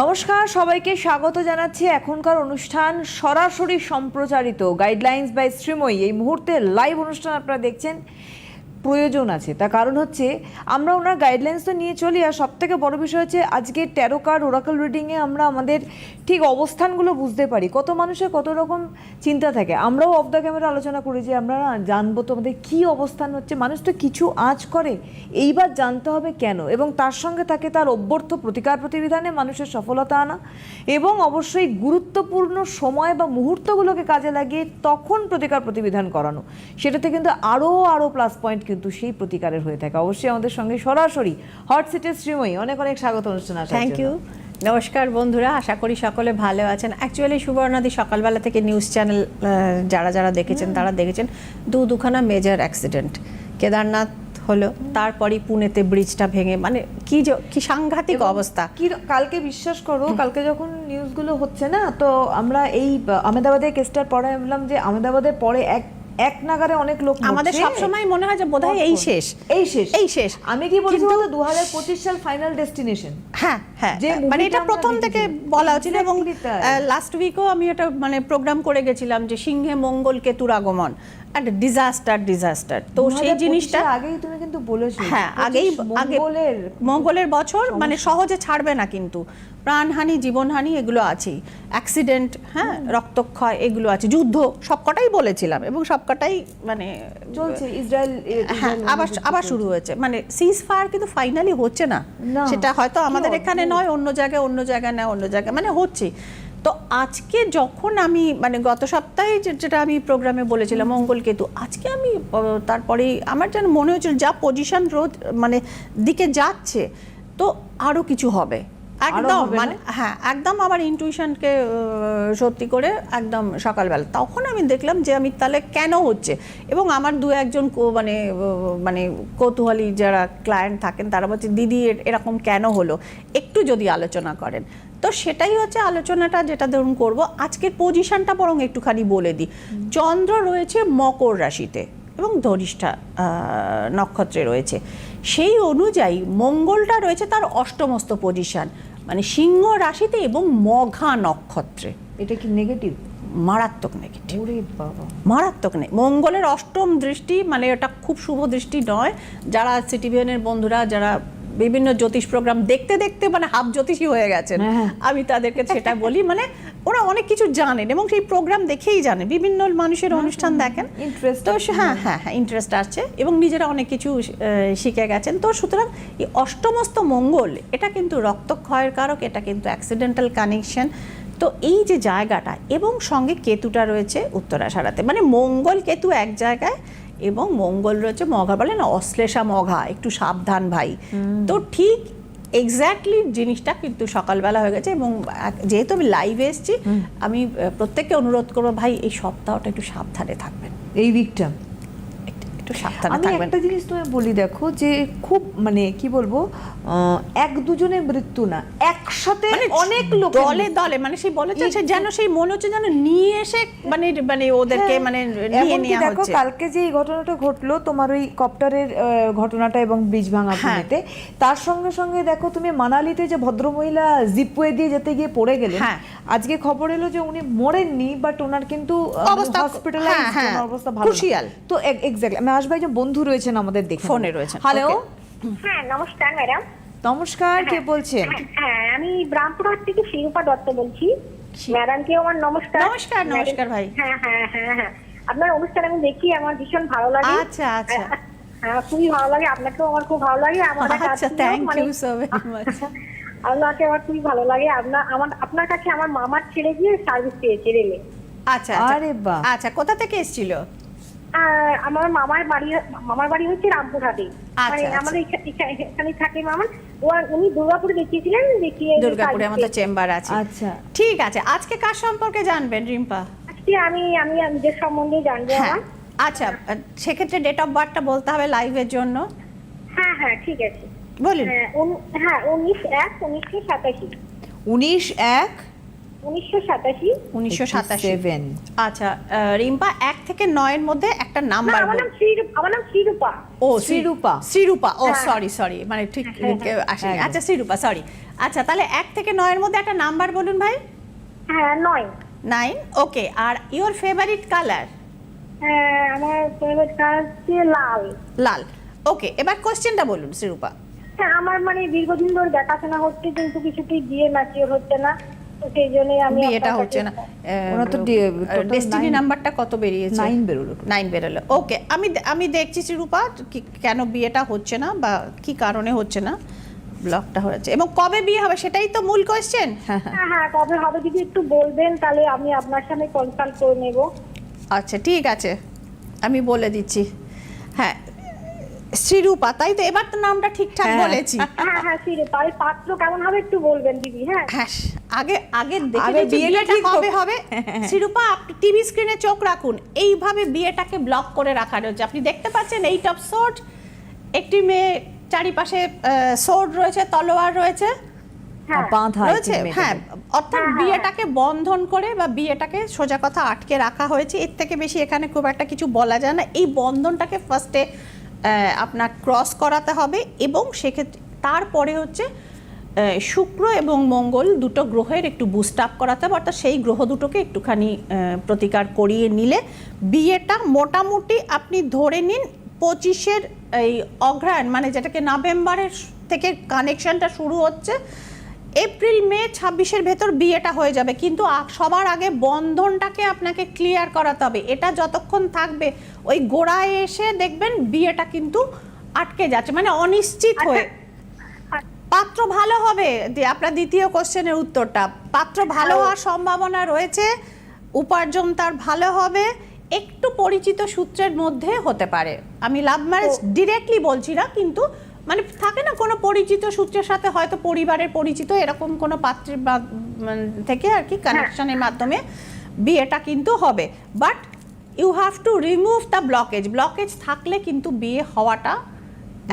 নমস্কার, সবাইকে স্বাগত জানাচ্ছি এখনকার অনুষ্ঠান সরাসরি সম্প্রচারিত গাইডলাইন্স বাই শ্রীময়ী এই মুহূর্তে লাইভ অনুষ্ঠান আপনারা দেখছেন, প্রয়োজন আছে। তার কারণ হচ্ছে, আমরা ওনার গাইডলাইন্স তো নিয়ে চলি, আর সবথেকে বড় বিষয় হচ্ছে, আজকে ট্যারো কার্ড ওরাকল রিডিংয়ে আমরা আমাদের ঠিক অবস্থানগুলো বুঝতে পারি। কত মানুষের কত রকম চিন্তা থাকে। আমরাও অফ দ্য ক্যামেরা আলোচনা করি যে আমরা জানব তো আমাদের কী অবস্থান হচ্ছে। মানুষ তো কিছু আঁচ করে। এইবার জানতে হবে কেন? এবং তার সঙ্গে থাকে তার অভ্যর্থ প্রতিকার প্রতিবিধানে মানুষের সফলতা আনা এবং অবশ্যই গুরুত্বপূর্ণ সময় বা মুহূর্তগুলোকে কাজে লাগিয়ে তখন প্রতিকার প্রতিবিধান করানো। সেটাতে কিন্তু আরও আরও প্লাস পয়েন্ট কিন্তু সেই প্রতিকারের হয়ে থাকে। অবশ্যই আমাদের সঙ্গে সরাসরি হট সিটের শ্রীময়ী। অনেক অনেক স্বাগত অনুষ্ঠান থ্যাংক ইউ নমস্কার বন্ধুরা আশা করি সকলে ভালো আছেন। অ্যাকচুয়ালি সুবর্ণাদি সকালবেলা থেকে নিউজ চ্যানেল যারা যারা দেখেছেন তারা দেখেছেন দু দুখানা মেজর অ্যাক্সিডেন্ট কেদারনাথ হলো তারপরই পুনেতে ব্রিজটা ভেঙে মানে কি যে- কি সাংঘাতিক অবস্থা। কি কালকে বিশ্বাস করো কালকে যখন নিউজগুলো হচ্ছে না তো আমরা এই আহমেদাবাদের কেসটার পরে আমি বললাম যে আহমেদাবাদের পরে এক এক নাগারে অনেক লোক আমাদের। সবসময় মনে হয় যে বোধহয় এই শেষ। এই শেষ। এই শেষ। আমি কি বলছি বলতো? দু হাজার পঁচিশ সাল ফাইনাল ডেস্টিনেশন হ্যাঁ হ্যাঁ। মানে এটা প্রথম থেকে বলা উচিত এবং। লাস্ট উইকও আমি এটা মানে প্রোগ্রাম করে গেছিলাম যে সিংহে মঙ্গল কেতুর আগমন। একটা ডিজাস্টার ডিজাস্টার তো সেই জিনিসটা আগেই তুমি কিন্তু বলেছ হ্যাঁ আগেই আগে মঙ্গলের মঙ্গলের বছর মানে সহজে ছাড়বে না কিন্তু। প্রাণহানি জীবনহানি এগুলো আছেই। অ্যাক্সিডেন্ট হ্যাঁ রক্তক্ষয় এগুলো আছে। যুদ্ধ সবকটাই বলেছিলাম এবং সবকটাই মানে চলছে ইসরায়েল হ্যাঁ আবার আবার শুরু হয়েছে। মানে সিজ ফায়ার কিন্তু ফাইনালি হচ্ছে না। না। সেটা হয়তো আমাদের এখানে নয় অন্য জায়গায় অন্য জায়গায় না অন্য জায়গায় মানে হচ্ছে। তো আজকে যখন আমি মানে গত সপ্তাহে যেটা আমি প্রোগ্রামে বলেছিলাম মঙ্গল কেতু আজকে আমি তারপরে আমার যেন মনে হচ্ছিল যা পজিশন রোধ মানে দিকে যাচ্ছে তো আরও কিছু হবে। একদম মানে হ্যাঁ একদম আমার ইনটিউশনকে সত্যি করে একদম সকালবেলা। তখন আমি দেখলাম যে আমি তাহলে কেন হচ্ছে? এবং আমার দু একজন মানে মানে কৌতূহলী যারা ক্লায়েন্ট থাকেন তারা বলছে দিদি এরকম কেন হলো? একটু যদি আলোচনা করেন। তো সেটাই হচ্ছে আলোচনাটা যেটা ধরুন করব। আজকের পজিশনটা বরং একটুখানি বলে দিই। চন্দ্র রয়েছে মকর রাশিতে এবং ধরিষ্ঠা নক্ষত্রে রয়েছে। সেই অনুযায়ী মঙ্গলটা রয়েছে তার অষ্টমস্ত পজিশন মানে সিংহ রাশিতে এবং মঘা নক্ষত্রে। এটা কি নেগেটিভ মারাত্মক নেগেটিভ বাবা। মারাত্মক নেই মঙ্গলের অষ্টম দৃষ্টি মানে এটা খুব শুভ দৃষ্টি নয়। যারা সিটিভিএনের বন্ধুরা যারা বিভিন্ন জ্যোতিষ প্রোগ্রাম দেখতে দেখতে মানে হাফ জ্যোতিষী হয়ে গেছেন। হ্যাঁ। আমি তাদেরকে সেটা বলি মানে ওরা অনেক কিছু জানেন এবং সেই প্রোগ্রাম দেখেই জানেন। বিভিন্ন মানুষের অনুষ্ঠান দেখেন। Interest তো হ্যাঁ হ্যাঁ হ্যাঁ ইন্টারেস্ট আসছে এবং নিজেরা অনেক কিছু শিখে গেছেন। তো সুতরাং এই অষ্টমস্ত মঙ্গল এটা কিন্তু রক্তক্ষয়ের কারক এটা কিন্তু অ্যাক্সিডেন্টাল কানেকশন তো এই যে জায়গাটা এবং সঙ্গে কেতুটা রয়েছে উত্তরাশারাতে। মানে মঙ্গল কেতু এক জায়গায় এবং মঙ্গল রয়েছে মঘা বলে না অশ্লেষা মঘা একটু সাবধান ভাই। তো ঠিক এক্স্যাক্টলি জিনিসটা কিন্তু সকালবেলা হয়ে গেছে এবং যেহেতু আমি লাইভে এসেছি আমি প্রত্যেককে অনুরোধ করব ভাই এই সপ্তাহটা একটু সাবধানে থাকবেন। এই উইকটা একটু- সাবধানে থাকবেন একটা জিনিস তুমি বলি দেখো যে খুব মানে কি বলব এক দুজনের মৃত্যু না একসাথে মানে অনেক লোক দলে দলে মানে সেই বলেছে সে যেন সেই মনে হচ্ছে যেন নিয়ে এসে মানে মানে ওদেরকে মানে নিয়ে নেওয়া হ্যাঁ, দেখো কালকে যে এই ঘটনাটা ঘটলো তোমার ওই কপ্টারের ঘটনাটা এবং ব্রিজ ভাঙা হ্যাঁ। পুনেতে তার সঙ্গে সঙ্গে দেখো তুমি মানালিতে যে ভদ্রমহিলা জিপওয়ে দিয়ে যেতে গিয়ে পড়ে গেলেন হ্যাঁ। আজকে খবর এলো যে উনি মরেননি বাট ওনার কিন্তু অবস্থা- হসপিটালাইজ হ্যাঁ, হ্যাঁ, অবস্থা ভালো না। তো এক্স্যাক্টলি আমি আসব একজন বন্ধু রয়েছেন আমাদের দেখে ফোনে রয়েছেন, হ্যালো হ্যাঁ নমস্কার ম্যাডাম। নমস্কার কে বলছেন? হ্যাঁ আমি ব্রাহ্মপুরহাট থেকে শিরূপা দত্ত বলছি। ম্যাডামকে আমার নমস্কার। নমস্কার, নমস্কার ভাই। হ্যাঁ হ্যাঁ হ্যাঁ হ্যাঁ। আপনার অনুষ্ঠান আমি দেখি আমার ভীষণ ভালো লাগে। আচ্ছা, আচ্ছা। হ্যাঁ খুবই ভালো লাগে আপনাকেও আমার খুব ভালো লাগে আমার আচ্ছা thank you so very much আপনাকে আমার খুবই ভালো লাগে। আপনার আমার আপনার কাছে আমার মামার ছেলে গিয়ে সার্ভিস পেয়েছে রেলে আচ্ছা আচ্ছা। আরে বাহ। আচ্ছা কোথা থেকে এসেছিল? আমার মামার বাড়ি মামার বাড়ি হচ্ছে রামপুরহাটে। আচ্ছা, মানে আচ্ছা। আমাদের এখা- এখা- এখানে থাকে মামার উনি দুর্গাপুরে দেখিয়েছিলেন দেখিয়ে দুর্গাপুরে আমাদের চেম্বার আছে। আচ্ছা। ঠিক আছে আজকে কার সম্পর্কে জানবেন রিম্পা? আজকে আমি আমি নিজের সম্বন্ধে জানব হ্যাঁ আচ্ছা সেক্ষেত্রে ডেট অফ বার্থটা বলতে হবে লাইভের জন্য। হ্যাঁ হ্যাঁ ঠিক আছে। বলুন। হ্যাঁ হ্যাঁ উনিশ এক উনিশশো সাতাশি। উনিশ এক উনিশশো সাতাশি? উনিশশো সাতাশি। আচ্ছা রিম্পা এক থেকে নয়ের মধ্যে একটা নাম্বার আমার নাম শ্রীরূপা আমার নাম শ্রীরূপা। ও শ্রীরূপা। শ্রীরূপা। ও হ্যাঁ। সরি সরি মানে ঠিক আসেনি। আচ্ছা শ্রীরূপা সরি আচ্ছা তাহলে এক থেকে নয়ের মধ্যে একটা নাম্বার বলুন ভাই। হ্যাঁ নয়। নাইন? ওকে আর ইওর ফেভারিট কালার? হ্যাঁ আমার ফেভারিট কালার হচ্ছে লাল। লাল। ওকে এবার কোশ্চেনটা বলুন শ্রীরূপা। হ্যাঁ আমার মানে দীর্ঘদিন ধরে দেখাশোনা হচ্ছে কিন্তু কিছুতেই বিয়ে ম্যাচিওর হচ্ছে না। তো সেই জন্যই আমি বিয়েটা হচ্ছে না। তো ডেস্টিনি নাম্বারটা কত বেরিয়েছে? নাইন বেরোলো নাইন বেরোলো। ওকে আমি আমি দেখছি কি- কেন বিয়েটা হচ্ছে না বা কি কারণে হচ্ছে না? ব্লকটা হয়েছে। এবং কবে বিয়ে হবে সেটাই তো মূল কোয়েশ্চেন হ্যাঁ হ্যাঁ। কবে হবে যদি একটু বলবেন তাহলে আমি আপনার সামনে কনসাল্ট করে নেব। আচ্ছা ঠিক আছে। আমি বলে দিচ্ছি। হ্যাঁ শ্রীরূপা তাই তো? এবার তো নামটা ঠিকঠাক হ্যাঁ। বলেছি। হ্যাঁ হ্যাঁ শ্রীরূপা। আর পাত্র কেমন হবে একটু বলবেন দিদি হ্যাঁ? হ্যাঁ আগে আগে দেখে বিয়েটা বিয়েটা ঠিক কবে হবে। শ্রীরূপা আপনি টিভি স্ক্রিনে চোখ রাখুন। এইভাবে বিয়েটাকে ব্লক করে রাখা রয়েছে। আপনি দেখতে পাচ্ছেন এইট অফ সোর্ট একটি মেয়ে চারিপাশে সোর্ড রয়েছে তলোয়ার রয়েছে। হ্যাঁ। বাঁধা রয়েছে হ্যাঁ অর্থাৎ হ্যাঁ, বিয়েটাকে বন্ধন করে বা বিয়েটাকে সোজা কথা আটকে রাখা হয়েছে। এর থেকে বেশি এখানে খুব একটা কিছু বলা যায় না। এই বন্ধনটাকে ফার্স্টে আপনার ক্রস করাতে হবে এবং সেক্ষেত্রে তারপরে হচ্ছে শুক্র এবং মঙ্গল দুটো গ্রহের একটু বুস্ট আপ করাতে হবে, অর্থাৎ সেই গ্রহ দুটোকে একটুখানি প্রতিকার করিয়ে নিলে বিয়েটা মোটামুটি আপনি ধরে নিন পঁচিশের এই অগ্রায়ণ মানে যেটাকে নভেম্বরের থেকে কানেকশানটা শুরু হচ্ছে এপ্রিল মে ছাব্বিশের ভেতর বিয়েটা হয়ে যাবে। কিন্তু সবার আগে বন্ধনটাকে আপনাকে ক্লিয়ার করাতে হবে। এটা যতক্ষণ থাকবে ওই গোড়ায় এসে দেখবেন বিয়েটা কিন্তু আটকে যাচ্ছে মানে অনিশ্চিত হয়ে। পাত্র ভালো হবে? যে আপনার দ্বিতীয় কোশ্চেনের উত্তরটা। পাত্র ভালো হওয়ার সম্ভাবনা রয়েছে উপার্জন তার ভালো হবে একটু পরিচিত সূত্রের মধ্যে হতে পারে। আমি লাভ ম্যারেজ ডিরেক্টলি বলছি না কিন্তু মানে থাকে না কোনো পরিচিত সূত্রের সাথে হয়তো পরিবারের পরিচিত এরকম কোনো পাত্রের থেকে আর কি কানেকশনের মাধ্যমে বিয়েটা কিন্তু হবে। But you have to remove the blockage blockage থাকলে কিন্তু বিয়ে হওয়াটা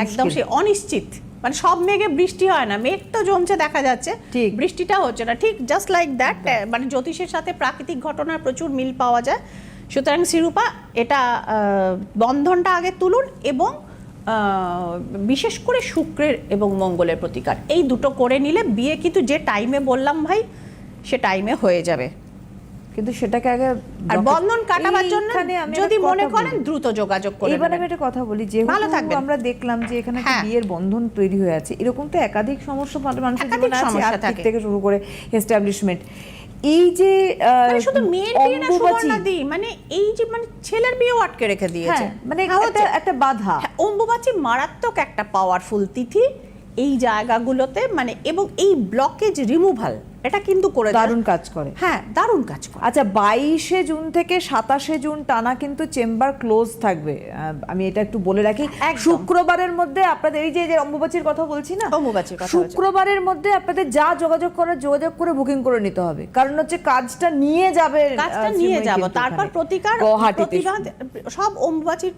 একদম সে অনিশ্চিত। মানে সব মেঘে বৃষ্টি হয় না। মেঘ তো জমছে দেখা যাচ্ছে। ঠিক। বৃষ্টিটা হচ্ছে না। ঠিক জাস্ট লাইক দ্যাট মানে জ্যোতিষের সাথে প্রাকৃতিক ঘটনার প্রচুর মিল পাওয়া যায়। সুতরাং শিরূপা এটা বন্ধনটা আগে তুলুন এবং বিশেষ করে শুক্রের এবং মঙ্গলের প্রতিকার। এই দুটো করে নিলে বিয়ে কিন্তু যে টাইমে বললাম ভাই সে টাইমে হয়ে যাবে। কিন্তু সেটাকে আগে আর বন্ধন কাটাবার জন্য যদি মনে করেন দ্রুত যোগাযোগ করে এবার আমি একটা কথা বলি যেহেতু ভালো থাকবেন। আমরা দেখলাম যে এখানে একটা হ্যাঁ। বিয়ের বন্ধন তৈরি হয়ে আছে এরকম তো একাধিক সমস্যা মানু- মানুষের জীবনে আছে আর্থিক থেকে। শুরু করে এস্টাবলিশমেন্ট এই যে মানে শুধু মেয়ের বিয়ে না সুবর্ণাদি মানে এই যে মানে ছেলের বিয়েও আটকে রেখে দিয়েছে। হ্যাঁ মানে হ্যাঁ, একটা একটা বাধা। হ্যাঁ, অম্বুবাচী মারাত্মক একটা পাওয়ারফুল তিথি এই জায়গাগুলোতে মানে এবং এই ব্লকেজ রিমুভাল এটা কিন্তু করে। দারুণ কাজ করে। হ্যাঁ দারুণ কাজ করে। আচ্ছা বাইশে জুন থেকে সাতাশে জুন টানা কিন্তু চেম্বার ক্লোজ থাকবে। আমি এটা একটু বলে রাখি। শুক্রবারের মধ্যে আপনাদের এই যে অম্বুবাচীর কথা বলছি না? অম্বুবাচীর কথা শুক্রবারের মধ্যে আপনাদের যা যোগাযোগ করার যোগাযোগ করে বুকিং করে নিতে হবে। কারণ হচ্ছে কাজটা নিয়ে যাবে কাজটা নিয়ে যাব। তারপর প্রতিকার সব অম্বুবাচীর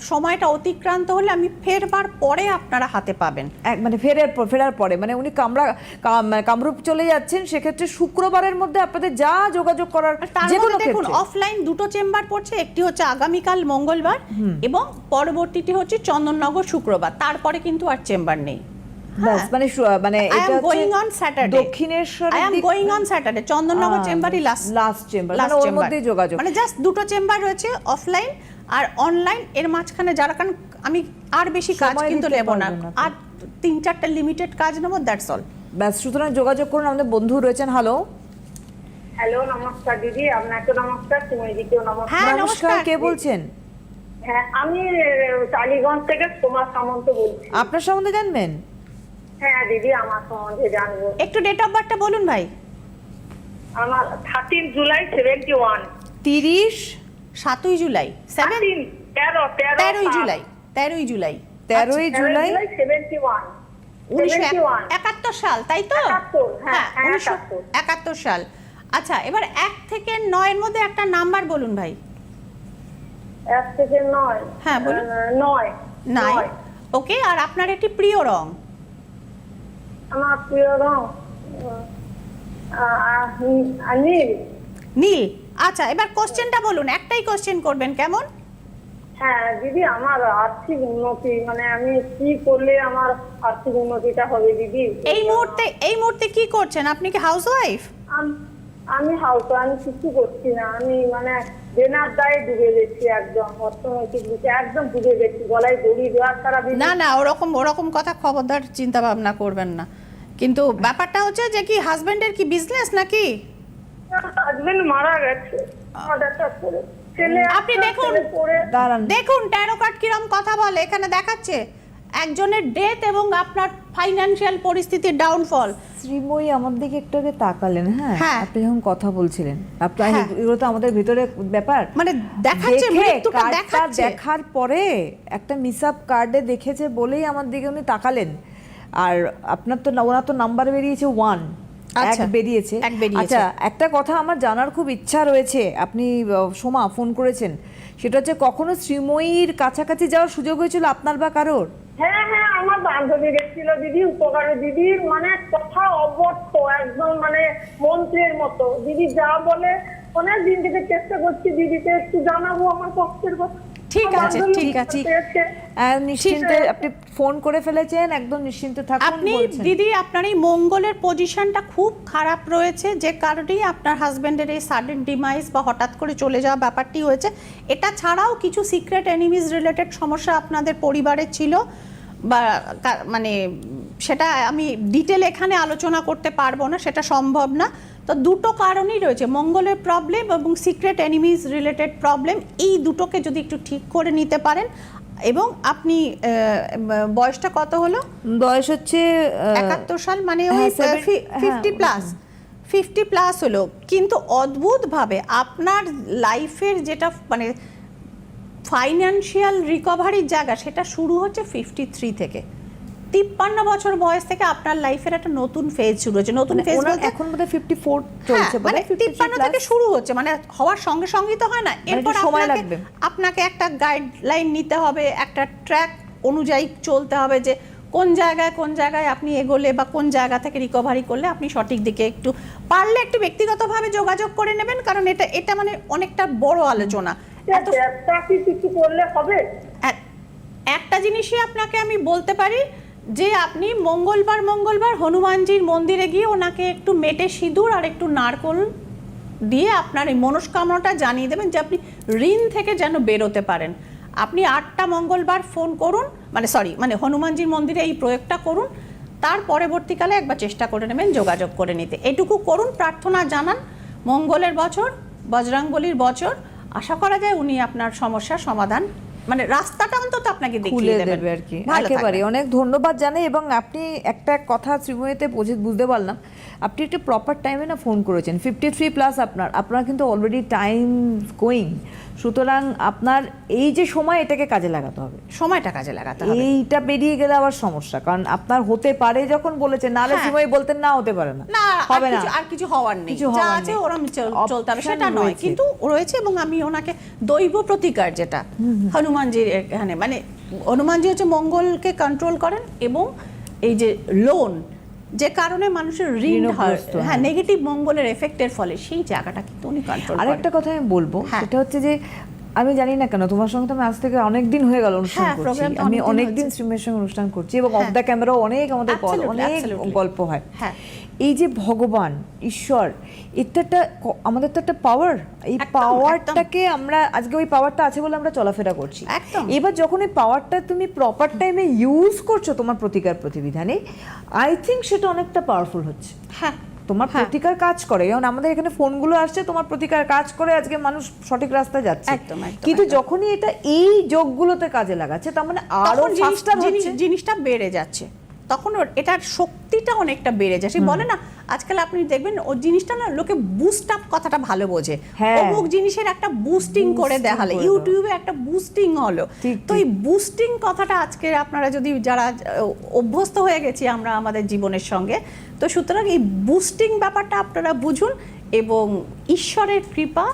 সময়টা অতিক্রান্ত হলে আমি ফেরবার পরে আপনারা হাতে পাবেন। এক মানে ফেরার পর- ফেরার পরে। মানে উনি কামরা কাম- কামরূপ চলে যাচ্ছেন সেক্ষেত্রে শুক্রবারের মধ্যে আপনাদের যা যোগাযোগ করার যে কোনো দেখুন অফলাইন দুটো চেম্বার পড়ছে একটি হচ্ছে আগামীকাল মঙ্গলবার এবং পরবর্তীটি হচ্ছে চন্দননগর শুক্রবার। তারপরে কিন্তু আর চেম্বার নেই। ব্যাস, মানে মানে এটা am on Saturday Dakshineswar I am going on Saturday Chandannagar চেম্বারই last last chamber, মানে ওর মধ্যেই যোগাযোগ। মানে জাস্ট দুটো চেম্বার রয়েছে অফলাইন আর অনলাইন এর মাঝখানে যারা কারণ আমি আর বেশি কাজ কিন্তু নেব না। আর তিন চারটা লিমিটেড কাজ নেব দ্যাটস অল ব্যাস সুতরাং যোগাযোগ করুন আমাদের বন্ধু রয়েছেন হ্যালো। হ্যালো নমস্কার দিদি আপনাকে নমস্কার সুময়দিকেও নমস্কার। হ্যাঁ নমস্কার নমস্কার কে বলছেন? হ্যাঁ আমি টালিগঞ্জ থেকে সোমা সামন্ত বলছি। আপনার সম্বন্ধে জানবেন? হ্যাঁ দিদি আমার সম্বন্ধে জানব। একটু ডেট অফ বার্থটা বলুন ভাই। আমার থার্টিন জুলাই সেভেন্টি ওয়ান তিরিশ? সাতই জুলাই। সেভেন তেরো তেরো তেরোই জুলাই তেরোই জুলাই। তেরোই জুলাই? সেভেন্টি ওয়ান উনিশশো একাত্তর সাল তাই তো? একাত্তর, হ্যাঁ, হ্যাঁ, উনিশশো একাত্তর। সাল। আচ্ছা এবার এক থেকে নয়ের মধ্যে একটা নাম্বার বলুন ভাই। এক থেকে নয়। হ্যাঁ, বলুন। নয়। নয়। ওকে আর আপনার একটি প্রিয় রং? আমার প্রিয় রং নীল। নীল। আচ্ছা এবার কোশ্চেনটা বলুন। একটাই কোশ্চেন করবেন কেমন? হ্যাঁ দিদি আমার আর্থিক উন্নতি মানে আমি কি করলে আমার আর্থিক উন্নতিটা হবে দিদি? এই মুহূর্তে এই মুহূর্তে কি করছেন? আপনি কি হাউস ওয়াইফ আম- আমি হাউস আমি কিছু করছি না। আমি মানে দেনার দায়ে ডুবে গেছি একদম অর্থনৈতিক দিকে একদম ডুবে গেছি গলায় দড়ি দেওয়ার তারা না না ওরকম ওরকম কথা খবরদার চিন্তা ভাবনা করবেন না। কিন্তু ব্যাপারটা হচ্ছে যে কি হাজবেন্ডের কি বিজনেস নাকি? হাজবেন্ড মারা গেছে। অর্ডারটা করে আপনি দেখুন। দেখুন ট্যারো কার্ড কিরম কথা বলে। এখানে দেখাচ্ছে একজনের ডেথ এবং আপনার ফাইন্যান্সিয়াল পরিস্থিতির ডাউনফল শ্রীময়ী আমার দিকে একটু আগে তাকালেন হ্যাঁ? হ্যাঁ। আপনি যখন কথা বলছিলেন। আপনি হ্যাঁ। এগুলো তো আমাদের ভিতরে ব্যাপার। মানে দেখাচ্ছে দেখে, মৃত্যুটা দেখাচ্ছে। দেখার পরে একটা মিস আপ কার্ডে দেখেছে বলেই আমার দিকে উনি তাকালেন। আর আপনার তো ওনার তো নাম্বার বেরিয়েছে ওয়ান এক আচ্ছা, বেরিয়েছে। আচ্ছা একটা কথা আমার জানার খুব ইচ্ছা রয়েছে। আপনি সোমা ফোন করেছেন। সেটা হচ্ছে কখনো শ্রীময়ীর কাছাকাছি যাওয়ার সুযোগ হয়েছিল আপনার বা কারোর? হ্যাঁ হ্যাঁ আমার বান্ধবী গেছিল দিদি উপকারে দিদির মানে কথা অবর্ত একদম মানে মন্ত্রের মতো। দিদি যা বলে অনেক দিন থেকে চেষ্টা করছি দিদিকে একটু জানাব আমার কষ্টের কথা। ঠিক আছে, ঠিক আছে। নিশ্চিন্তে আপনি ফোন করে ফেলেছেন একদম নিশ্চিন্তে থাকুন আপনি দিদি আপনার এই মঙ্গলের পজিশনটা খুব খারাপ রয়েছে যে কারণেই আপনার হাজবেন্ডের এই সাডেন ডিমাইস বা হঠাৎ করে চলে যাওয়া ব্যাপারটি হয়েছে। এটা ছাড়াও কিছু সিক্রেট এনিমিজ রিলেটেড সমস্যা আপনাদের পরিবারে ছিল বা মানে সেটা আমি ডিটেল এখানে আলোচনা করতে পারব না সেটা সম্ভব না। তো দুটো কারণই রয়েছে। মঙ্গলের প্রবলেম এবং সিক্রেট এনিমিজ রিলেটেড প্রবলেম এই দুটোকে যদি একটু ঠিক করে নিতে পারেন। এবং আপনি বয়সটা কত হলো? বয়স হচ্ছে একাত্তর সাল মানে ওই ফিফটি প্লাস ফিফটি প্লাস হলো। কিন্তু অদ্ভুতভাবে আপনার লাইফের যেটা মানে ফাইন্যান্সিয়াল রিকভারির জায়গা সেটা শুরু হচ্ছে ফিফটি থ্রি থেকে। তিপ্পান্ন বছর বয়স থেকে আপনার লাইফের একটা নতুন ফেজ শুরু হচ্ছে নতুন মানে ফেজ বলতে এখন বোধহয় ফিফটি ফোর হ্যাঁ, চলছে মানে তিপ্পান্ন থেকে শুরু হচ্ছে মানে হওয়ার সঙ্গে সঙ্গেই তো হয় না। এরপর সময় লাগবে। আপনাকে একটা গাইডলাইন নিতে হবে একটা ট্র্যাক অনুযায়ী চলতে হবে যে কোন জায়গায় কোন জায়গায় আপনি এগোলে বা কোন জায়গা থেকে রিকভারি করলে আপনি সঠিক দিকে একটু পারলে একটু ব্যক্তিগতভাবে যোগাযোগ করে নেবেন কারণ এটা এটা মানে অনেকটা বড় আলোচনা। করলে হবে? একটা জিনিসই আপনাকে আমি বলতে পারি যে আপনি মঙ্গলবার মঙ্গলবার হনুমানজির মন্দিরে গিয়ে ওনাকে একটু মেটে সিঁদুর আর একটু নারকোল দিয়ে আপনার এই মনস্কামনাটা জানিয়ে দেবেন যে আপনি ঋণ থেকে যেন বেরোতে পারেন। আপনি আটটা মঙ্গলবার ফোন করুন মানে সরি মানে হনুমানজির মন্দিরে এই প্রয়োগটা করুন, তার পরবর্তীকালে একবার চেষ্টা করে নেবেন যোগাযোগ করে নিতে। এটুকু করুন, প্রার্থনা জানান, মঙ্গলের বছর বজরাঙ্গলির বছর, আশা করা যায় উনি আপনার সমস্যার সমাধান মানে রাস্তাটা অন্তত আপনাকে দেখিয়ে দেবে আর কি। একেবারে। অনেক ধন্যবাদ জানাই এবং আপনি একটা কথা শ্রীময়ীতে বুঝে- বুঝতে পারলাম। আপনি একটু প্রপার টাইমে না ফোন করেছেন। ফিফটি থ্রি প্লাস আপনার। আপনার কিন্তু অলরেডি টাইম গোয়িং সুতরাং আপনার এই যে সময় এটাকে কাজে লাগাতে হবে। সময়টা কাজে লাগাতে হবে। এইটা বেরিয়ে গেলে আবার সমস্যা কারণ আপনার হতে পারে যখন বলেছে নালে হ্যাঁ। শ্রীময়ী বলতেন না হতে পারে না। হবে না। আর কিছু হওয়ার নেই। যা আছে। ওরম চল- চলতে হবে সেটা নয়। কিন্তু রয়েছে এবং আমি ওনাকে দৈব প্রতিকার যেটা হনুমানজির এখানে। মানে হনুমানজি হচ্ছে মঙ্গলকে কন্ট্রোল করেন এবং এই যে লোন যে কারণে মানুষের ঋণ হয় হ্যাঁ হ্যাঁ। নেগেটিভ মঙ্গলের এফেক্টের ফলে সেই জায়গাটা কিন্তু উনি কন্ট্রোল করেন আরেকটা কথা আমি বলব হ্যাঁ। সেটা হচ্ছে যে আমি জানি না কেন তোমার সঙ্গে তো আমি আজ থেকে অনেক দিন হয়ে গেল অনুষ্ঠান হ্যাঁ, করছি আমি অনেকদিন অনেক দিন স্ট্রিমের সঙ্গে অনুষ্ঠান করছি এবং অফ। দ্য ক্যামেরাও অনেক আমাদের অনেক গল্প হয় হ্যাঁ। এই যে ভগবান ঈশ্বর এটা একটা আমাদের তো একটা পাওয়ার এই পাওয়ারটাকে আমরা আজকে ওই পাওয়ারটা আছে বলে আমরা চলাফেরা করছি। এবার যখন এই পাওয়ারটা তুমি প্রপার টাইমে ইউজ করছ তোমার প্রতিকার প্রতিবিধানে আই থিঙ্ক সেটা অনেকটা পাওয়ারফুল হচ্ছে। হ্যাঁ। তোমার হ্যাঁ। প্রতিকার কাজ করে। যেমন আমাদের এখানে ফোনগুলো আসছে তোমার প্রতিকার কাজ করে আজকে মানুষ সঠিক রাস্তায় যাচ্ছে। কিন্তু যখনই এটা এই যোগগুলোতে কাজে লাগাচ্ছে তার মানে আরও জিনিসটা বেড়ে যাচ্ছে। তখন এটার শক্তিটা অনেকটা বেড়ে যায়। সে বলে না আজকাল আপনি দেখবেন ও জিনিসটা না লোকে বুস্ট আপ কথাটা ভালো বোঝে। হ্যাঁ। অমুক জিনিসের একটা বুস্টিং করে দেখালে ইউটিউবে একটা বুস্টিং হলো। তো এই বুস্টিং কথাটা আজকে আপনারা যদি যারা অভ্যস্ত হয়ে গেছি আমরা আমাদের জীবনের সঙ্গে তো সুতরাং এই বুস্টিং ব্যাপারটা আপনারা বুঝুন এবং ঈশ্বরের কৃপা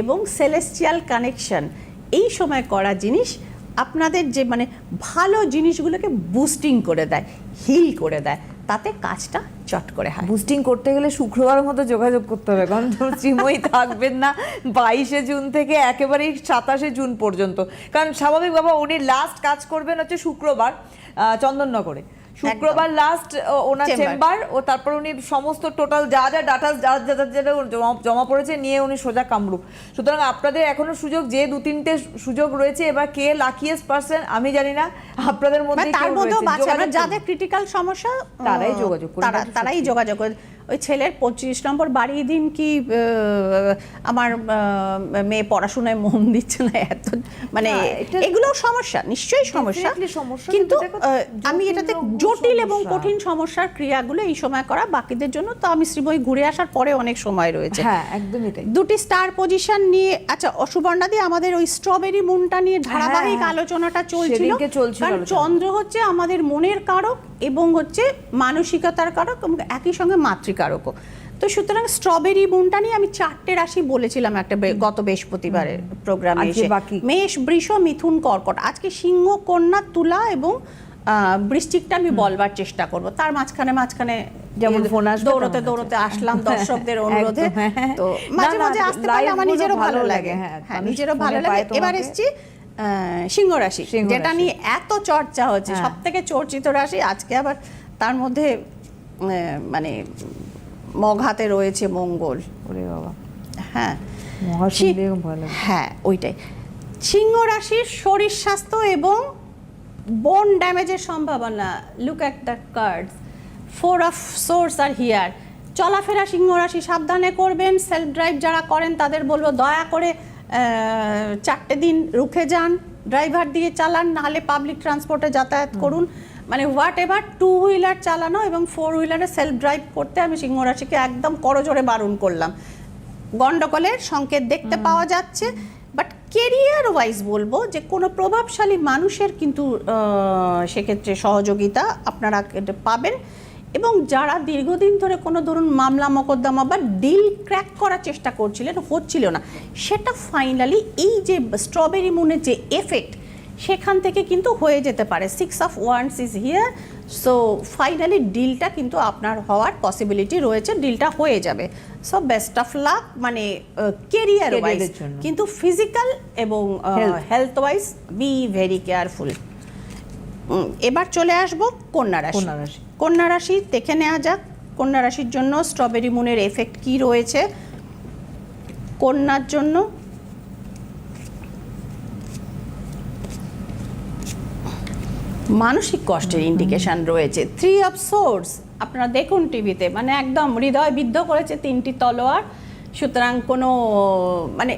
এবং সেলেস্টিয়াল কানেকশন এই সময় করা জিনিস আপনাদের যে মানে ভালো জিনিসগুলোকে বুস্টিং করে দেয় হিল করে দেয়, তাতে কাজটা চট করে হয়। বুস্টিং করতে গেলে শুক্রবারের মতো যোগাযোগ করতে হবে, কারণ শ্রীময়ী থাকবেন না বাইশে জুন থেকে একেবারেই সাতাশে জুন পর্যন্ত। কারণ স্বাভাবিক বাবা, উনি লাস্ট কাজ করবেন হচ্ছে শুক্রবার চন্দননগরে। শুক্রবার লাস্ট ওনার চেম্বার ও তারপর উনি সমস্ত টোটাল যা যা ডাটা যা যা যেটা জমা- পড়েছে নিয়ে উনি সোজা কামরূপ। সুতরাং আপনাদের এখনও সুযোগ যে দু তিনটে সুযোগ রয়েছে এবার কে লাকিয়েস্ট পার্সন আমি জানি না আপনাদের মধ্যে তার মধ্যেও যাদের ক্রিটিক্যাল সমস্যা তারাই যোগাযোগ তারাই যোগাযোগ করে ওই ছেলের পঁচিশ নম্বর বাড়িয়ে দিন কি আমার মেয়ে পড়াশোনায় মন দিচ্ছে না এত মানে এগুলো সমস্যা নিশ্চয়ই সমস্যা। কিন্তু আমি এটাতে জটিল এবং কঠিন সমস্যার ক্রিয়াগুলো এই সময় করা বাকিদের জন্য তো আমি শ্রীবই ঘুরে আসার পরে অনেক সময় রয়েছে। হ্যাঁ একদমই তাই। দুটি স্টার পজিশন নিয়ে আচ্ছা অসুবর্ণা দি আমাদের ওই স্ট্রবেরি মুনটা নিয়ে ধারাবাহিক হ্যাঁ। আলোচনাটা চলছিল। কারণ চন্দ্র হচ্ছে আমাদের মনের কারক এবং হচ্ছে মানসিকতার কারক এবং একই সঙ্গে মাতৃকারকও তো সুতরাং স্ট্রবেরি মুনটা নিয়ে আমি চারটে রাশি বলেছিলাম একটা গত বৃহস্পতিবারের প্রোগ্রামে এসে। মেষ বৃষ মিথুন কর্কট। আজকে সিংহ কন্যা তুলা এবং বৃশ্চিকটা আমি বলবার চেষ্টা করব। তার মাঝখানে মাঝখানে যেমন ফোন আসবে দৌড়তে দৌড়তে আসলাম দর্শকদের অনুরোধে। হ্যাঁ। তো মাঝে মাঝে আসতে পারলে আমার নিজেরও ভালো লাগে। হ্যাঁ হ্যাঁ, নিজেরও ভালো লাগে। এবার। এসছি সিংহ রাশি যেটা নিয়ে এত চর্চা হচ্ছে। হ্যাঁ। সব থেকে চর্চিত রাশি আজকে আবার তার মধ্যে মানে মগ হাতে রয়েছে মঙ্গল। ওরে বাবা। হ্যাঁ। হ্যাঁ ওইটাই। সিংহ রাশির শরীর স্বাস্থ্য এবং বোন ড্যামেজের সম্ভাবনা। Look at the cards four of swords R here চলাফেরা সিংহ রাশি সাবধানে করবেন। সেলফ ড্রাইভ যারা করেন তাদের বলব দয়া করে চারটে দিন রুখে যান। ড্রাইভার দিয়ে চালান নাহলে পাবলিক ট্রান্সপোর্টে যাতায়াত করুন। মানে হোয়াট এভার টু হুইলার চালানো এবং ফোর হুইলারে সেলফ ড্রাইভ করতে আমি সিংহ রাশিকে একদম করজোরে বারণ করলাম। গন্ডগোলের সংকেত দেখতে পাওয়া যাচ্ছে বাট কেরিয়ার ওয়াইজ বলব যে কোনো প্রভাবশালী মানুষের কিন্তু সেক্ষেত্রে সহযোগিতা আপনারা পাবেন এবং যারা দীর্ঘদিন ধরে কোনো ধরুন মামলা মকদ্দমা বা ডিল ক্র্যাক করার চেষ্টা করছিলেন হচ্ছিল না। সেটা ফাইনালি এই যে স্ট্রবেরি মুনের যে এফেক্ট সেখান থেকে কিন্তু হয়ে যেতে পারে। Six of wands is here so finally ডিলটা কিন্তু আপনার হওয়ার পসিবিলিটি রয়েছে। ডিলটা হয়ে যাবে। সো বেস্ট অফ লাক মানে কেরিয়ার ওয়াইজ। কিন্তু ফিজিক্যাল এবং health wise be very careful এবার চলে আসব কন্যা রাশি। কন্যা রাশি। দেখে নেওয়া যাক। কন্যা রাশির জন্য স্ট্রবেরি মুনের এফেক্ট কি রয়েছে? কন্যার জন্য মানসিক কষ্টের ইন্ডিকেশন রয়েছে। থ্রি অফ সোর্স আপনারা দেখুন টিভিতে মানে একদম হৃদয় বিদ্ধ করেছে তিনটি তলোয়ার। সুতরাং কোনো মানে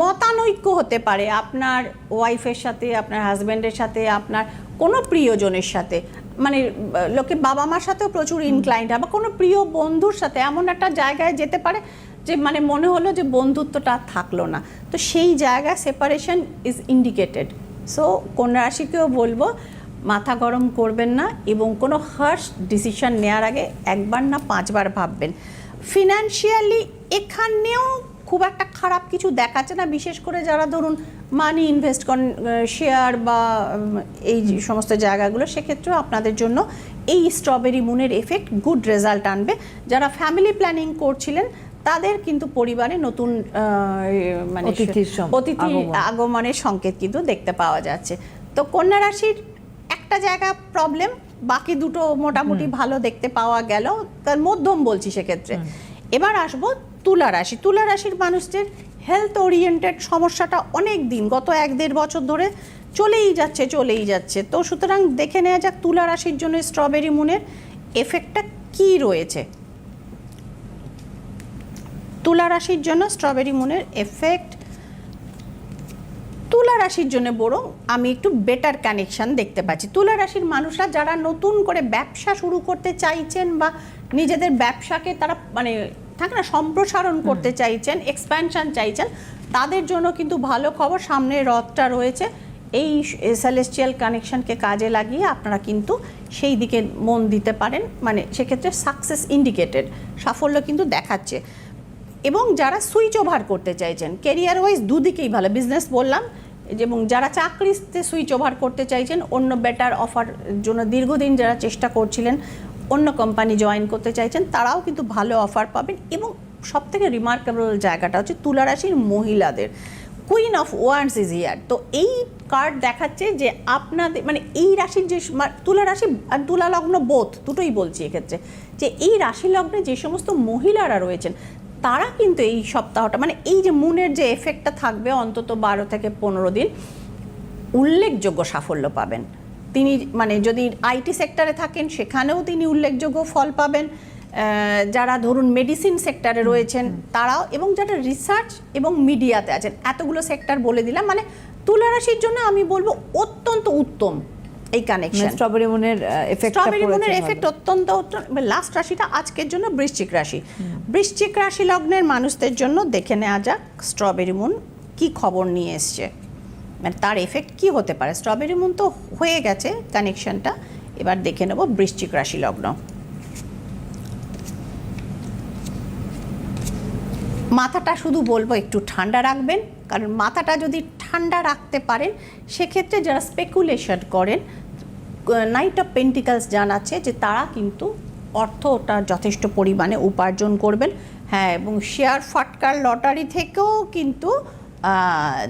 মতানৈক্য হতে পারে আপনার ওয়াইফের সাথে আপনার হাজব্যান্ডের সাথে আপনার কোনো প্রিয়জনের সাথে। মানে লোকে বাবা মার সাথেও প্রচুর ইনক্লাইন্ড হয় বা কোনো প্রিয় বন্ধুর সাথে এমন একটা জায়গায় যেতে পারে যে মানে মনে হলো যে বন্ধুত্বটা থাকল না। তো সেই জায়গায় সেপারেশন ইজ ইন্ডিকেটেড সো কন্যা রাশিকেও বলব মাথা গরম করবেন না এবং কোনো হার্শ ডিসিশন নেওয়ার আগে একবার না পাঁচবার ভাববেন। ফিনান্সিয়ালি এখানেও খুব একটা খারাপ কিছু দেখাচ্ছে না বিশেষ করে যারা ধরুন মানি ইনভেস্ট করেন শেয়ার বা এই যে সমস্ত জায়গাগুলো সেক্ষেত্রেও আপনাদের জন্য এই স্ট্রবেরি মুনের এফেক্ট গুড রেজাল্ট আনবে। যারা ফ্যামিলি প্ল্যানিং করছিলেন তাদের কিন্তু পরিবারে নতুন মানে অতিথির অতিথি আগমনের সংকেত কিন্তু দেখতে পাওয়া যাচ্ছে। তো কন্যা রাশির একটা জায়গা প্রবলেম বাকি দুটো মোটামুটি ভালো দেখতে পাওয়া গেল তার মধ্যম বলছি সেক্ষেত্রে। এবার আসব তুলা রাশি। তুলা রাশির মানুষদের হেলথ ওরিয়েন্টেড সমস্যাটা অনেক দিন গত এক দেড় বছর ধরে চলেই যাচ্ছে চলেই যাচ্ছে। তো সুতরাং দেখে নেওয়া যাক তুলা রাশির জন্য স্ট্রবেরি মুনের এফেক্টটা কি রয়েছে। তুলা রাশির জন্য স্ট্রবেরি মুনের এফেক্ট তুলা রাশির জন্য বরং আমি একটু বেটার কানেকশন দেখতে পাচ্ছি। তুলা রাশির মানুষরা যারা নতুন করে ব্যবসা শুরু করতে চাইছেন বা নিজেদের ব্যবসাকে তারা মানে থাকে না সম্প্রসারণ করতে চাইছেন এক্সপ্যানশন চাইছেন তাদের জন্য কিন্তু ভালো খবর। সামনে রথটা রয়েছে। এই সেলেস্টিয়াল কানেকশনকে কাজে লাগিয়ে আপনারা কিন্তু সেই দিকে মন দিতে পারেন। মানে সেক্ষেত্রে সাকসেস ইন্ডিকেটেড সাফল্য কিন্তু দেখাচ্ছে। এবং যারা সুইচ ওভার করতে চাইছেন কেরিয়ার ওয়াইজ দুদিকেই ভালো। বিজনেস বললাম এবং যারা চাকরিতে সুইচ ওভার করতে চাইছেন, অন্য বেটার অফার জন্য দীর্ঘদিন যারা চেষ্টা করছিলেন, অন্য কোম্পানি জয়েন করতে চাইছেন, তারাও কিন্তু ভালো অফার পাবেন এবং সব থেকে রিমার্কেবল জায়গাটা হচ্ছে তুলা রাশির মহিলাদের। Queen of wands is here তো এই কার্ড দেখাচ্ছে যে আপনাদের মানে এই রাশির যে মা- তুলা রাশি আর তুলা লগ্ন বোধ, দুটোই বলছি এক্ষেত্রে, যে এই রাশি লগ্নে যে সমস্ত মহিলারা রয়েছেন তারা কিন্তু এই সপ্তাহটা মানে এই যে মুনের যে এফেক্টটা থাকবে অন্তত বারো থেকে পনেরো দিন উল্লেখযোগ্য সাফল্য পাবেন। তিনি মানে যদি আইটি সেক্টরে থাকেন সেখানেও তিনি উল্লেখযোগ্য ফল পাবেন। যারা ধরুন মেডিসিন সেক্টরে রয়েছেন তারাও এবং যারা রিসার্চ এবং মিডিয়াতে আছেন এতগুলো সেক্টর বলে দিলাম। মানে তুলা রাশির জন্য আমি বলব অত্যন্ত উত্তম। এই কানেকশন স্ট্রবেরি মুনের এফেক্ট স্ট্রবেরি মুনের এফেক্ট অত্যন্ত লাস্ট রাশিটা আজকের জন্য বৃশ্চিক রাশি। বৃশ্চিক রাশি লগ্নের মানুষদের জন্য দেখে নেওয়া যাক স্ট্রবেরি মুন কি খবর নিয়ে এসছে। মানে তার এফেক্ট কি হতে পারে? স্ট্রবেরি মুন তো হয়ে গেছে কানেকশনটা এবার দেখে নেব বৃশ্চিক রাশি লগ্ন। মাথাটা শুধু বলব একটু ঠান্ডা রাখবেন। কারণ মাথাটা যদি ঠান্ডা রাখতে পারেন সেক্ষেত্রে যারা স্পেকুলেশন করেন নাইট অফ পেন্টিকালস জানাচ্ছে যে তারা কিন্তু অর্থটা যথেষ্ট পরিমাণে উপার্জন করবেন। হ্যাঁ এবং শেয়ার ফাটকার লটারি থেকেও কিন্তু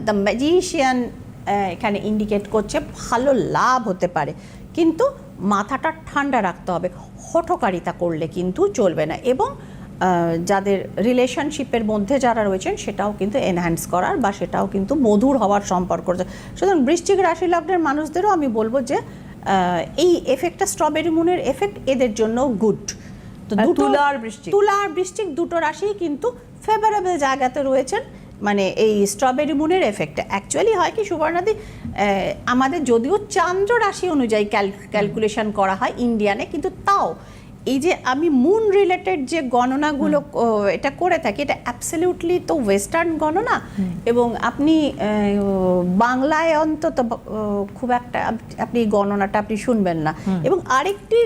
দ্য ম্যাজিশিয়ান এখানে ইন্ডিকেট করছে ভালো লাভ হতে পারে। কিন্তু মাথাটা ঠান্ডা রাখতে হবে, হঠকারিতা করলে কিন্তু চলবে না। এবং যাদের রিলেশনশিপের মধ্যে যারা রয়েছেন, সেটাও কিন্তু এনহ্যান্স করার বা সেটাও কিন্তু মধুর হওয়ার সম্পর্ক রয়েছে। সুতরাং বৃশ্চিক রাশি লগ্নের মানুষদেরও আমি বলব যে এই এফেক্টটা স্ট্রবেরি মুনের এফেক্ট এদের জন্য গুড তো তুলার বৃষ্টি তুলা আর বৃশ্চিক। তুলা আর দুটো রাশি কিন্তু ফেভারেবল জায়গাতে রয়েছেন। মানে এই স্ট্রবেরি মুনের এফেক্টটা অ্যাকচুয়ালি হয় কি সুবর্ণাদি আহ, আমাদের যদিও চান্দ্র রাশি অনুযায়ী ক্যালকুলেশন করা হয় ইন্ডিয়ানে কিন্তু তাও এই যে আমি মুন রিলেটেড যে গণনাগুলো এটা করে থাকি এটা অ্যাবসলিউটলি তো ওয়েস্টার্ন গণনা? এবং আপনি বাংলায় অন্তত খুব একটা আপনি গণনাটা আপনি শুনবেন না। এবং আরেকটি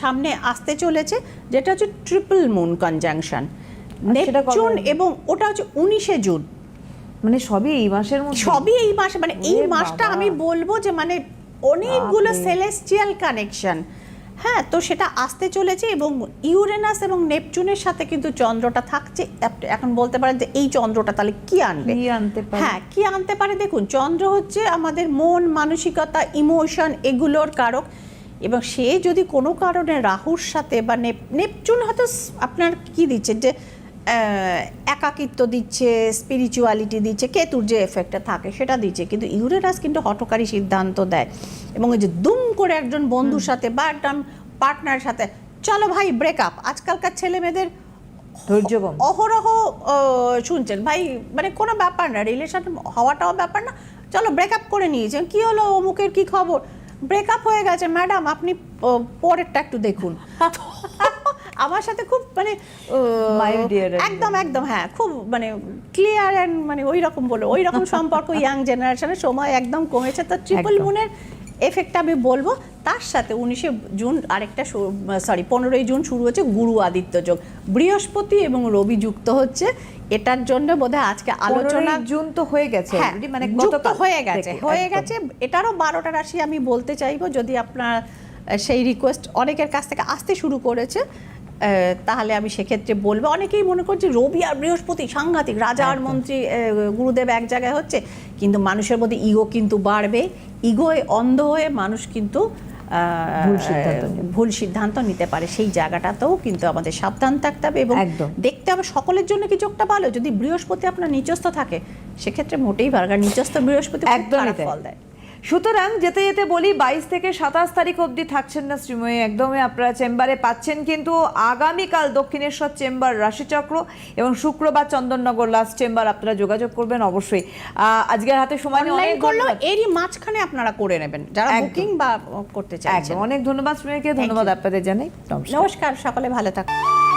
সামনে আসতে চলেছে যেটা হচ্ছে ট্রিপল মুন কনজাংশন নেপচুন এবং ওটা হচ্ছে উনিশে জুন। মানে সবই এই মাসের মধ্যে? সবই এই মাসে মানে এই মাসটা আমি বলব যে মানে অনেকগুলো সেলেস্টিয়াল কানেকশন হ্যাঁ তো সেটা আসতে চলেছে এবং ইউরেনাস এবং নেপচুনের সাথে কিন্তু চন্দ্রটা থাকছে। এখন বলতে পারেন যে এই চন্দ্রটা তাহলে কি আনবে? আনতে পারে? হ্যাঁ কি আনতে পারে? দেখুন চন্দ্র হচ্ছে আমাদের মন মানসিকতা ইমোশন এগুলোর কারক। এবং সে যদি কোনো কারণে রাহুর সাথে বা নেপ- নেপচুন হয়তো আপনার কি দিচ্ছে যে একাকিত্ব দিচ্ছে স্পিরিচুয়ালিটি দিচ্ছে কেতুর যে এফেক্টটা থাকে সেটা দিচ্ছে। কিন্তু ইউরেনাস কিন্তু হঠকারী সিদ্ধান্ত দেয়। এবং ওই যে দুম করে একজন বন্ধুর সাথে বা একজন পার্টনারের সাথে চলো ভাই ব্রেকআপ আজকালকার ছেলে মেয়েদের ধৈর্য অহরহ শুনছেন। ভাই মানে কোনো ব্যাপার না রিলেশন হওয়াটাও ব্যাপার না। চলো ব্রেকআপ করে নিয়েছেন। কি হলো অমুকের কি খবর? ব্রেকআপ হয়ে গেছে ম্যাডাম আপনি পরেরটা একটু দেখুন। আমার সাথে খুব মানে একদম। একদম হ্যাঁ খুব মানে ক্লিয়ার অ্যান্ড মানে ওই রকম বলো ওই রকম সম্পর্ক ইয়াং জেনারেশনের সময় একদম কমেছে তো ট্রিপল। মুনের এফেক্ট আমি বলব তার সাথে উনিশে জুন আরেকটা সরি পনেরোই জুন শুরু হচ্ছে গুরু আদিত্য যোগ বৃহস্পতি এবং রবি যুক্ত হচ্ছে এটার জন্য বোধহয় আজকে আলোচনা জুন তো হয়ে গেছে হ্যাঁ মানে যুক্ত হয়ে গেছে হয়ে গেছে এটারও বারোটা রাশি আমি বলতে চাইব যদি আপনার সেই রিকোয়েস্ট অনেকের কাছ থেকে আসতে শুরু করেছে তাহলে আমি সেক্ষেত্রে বলব। অনেকেই মনে করছে রবি আর বৃহস্পতি সাংঘাতিক রাজা আর মন্ত্রী গুরুদেব এক জায়গায় হচ্ছে কিন্তু মানুষের মধ্যে ইগো কিন্তু বাড়বে। ইগোয় অন্ধ হয়ে মানুষ কিন্তু আহ, ভুল সিদ্ধান্ত নিতে পারে। সেই জায়গাটাতেও কিন্তু আমাদের সাবধান থাকতে হবে এবং একদম। দেখতে হবে সকলের জন্য কি যোগটা ভালো। যদি বৃহস্পতি আপনার নিচস্থ থাকে সেক্ষেত্রে মোটেই ভালো কারণ নিচস্থ বৃহস্পতি তাই। ফল দেয়। সুতরাং যেতে যেতে বলি বাইশ থেকে সাতাশ তারিখ অবধি থাকছেন না শ্রীময়ী। একদমই আপনারা চেম্বারে পাচ্ছেন কিন্তু আগামীকাল দক্ষিণেশ্বর চেম্বার রাশিচক্র এবং শুক্রবার চন্দননগর লাস্ট চেম্বার আপনারা যোগাযোগ করবেন অবশ্যই। আহ, আজকের হাতে সময় অনলাইন এরই মাঝখানে আপনারা করে নেবেন যারা। বুকিং বা করতে চাইছেন। অনেক ধন্যবাদ শ্রীময়ীকে ধন্যবাদ আপনাদের জানাই। নমস্কার সকলে ভালো থাকুন।